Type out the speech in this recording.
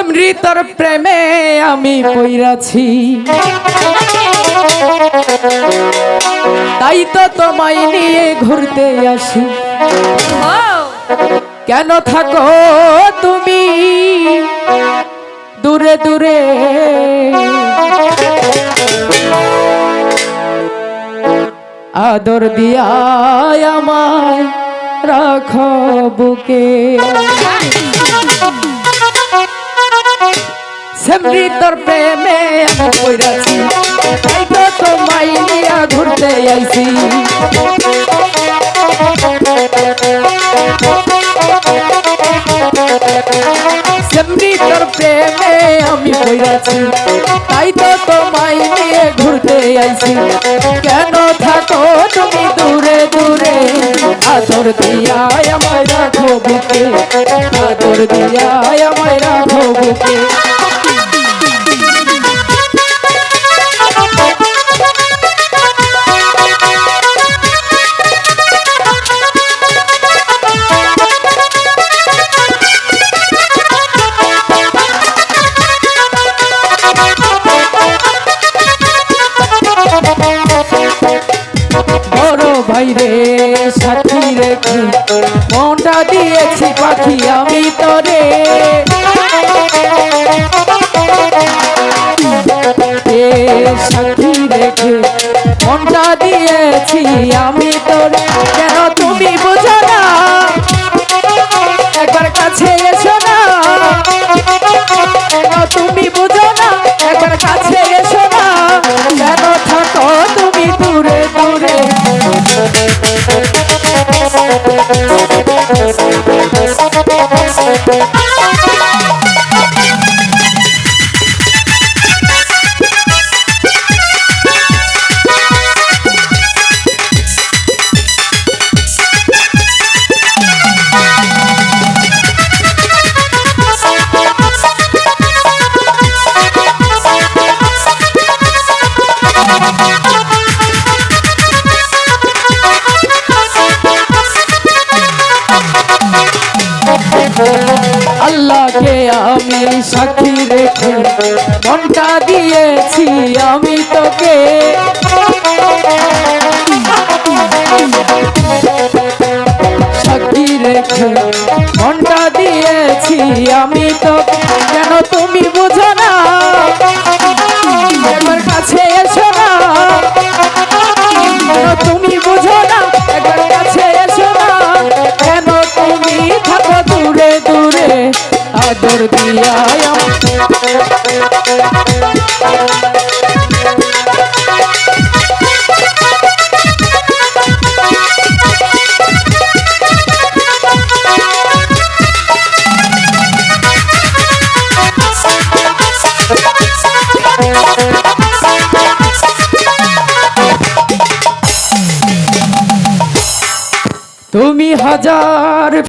সেমৃতর প্রেমে আমি পইরাছি। তাই তো তোমায় নিয়ে ঘুরতে আসি। কেন থাকো তুমি দূরে দূরে? আদর দিয়া আমায় রাখো বুকে। সেমৃতর প্রেমে আমি পড়াছি। তাই তো তোমায় নিয়ে ঘুরতে আইছি। সেমৃতর প্রেমে আমি পড়াছি। তাই তো তোমায় নিয়ে ঘুরতে আইছি। কেন থাকো তুমি দূরে দূরে? আদর দিয়া আমায় রাখো আদর দিয়া আমায় রাখো বড় সাথে রেখে মনটা দিয়েছি পাখি, আমি তরে। সাথী রেখে মনটা দিয়েছি, আমি তোর। কেন তুমি বুঝো আল্লাহকে আমি সাক্ষী রেখে মনটা দিয়েছি আমি তোকে। সাক্ষী রেখে মনটা দিয়েছি আমি তো কেন তুমি বুঝো দিয়া তুমি হাজার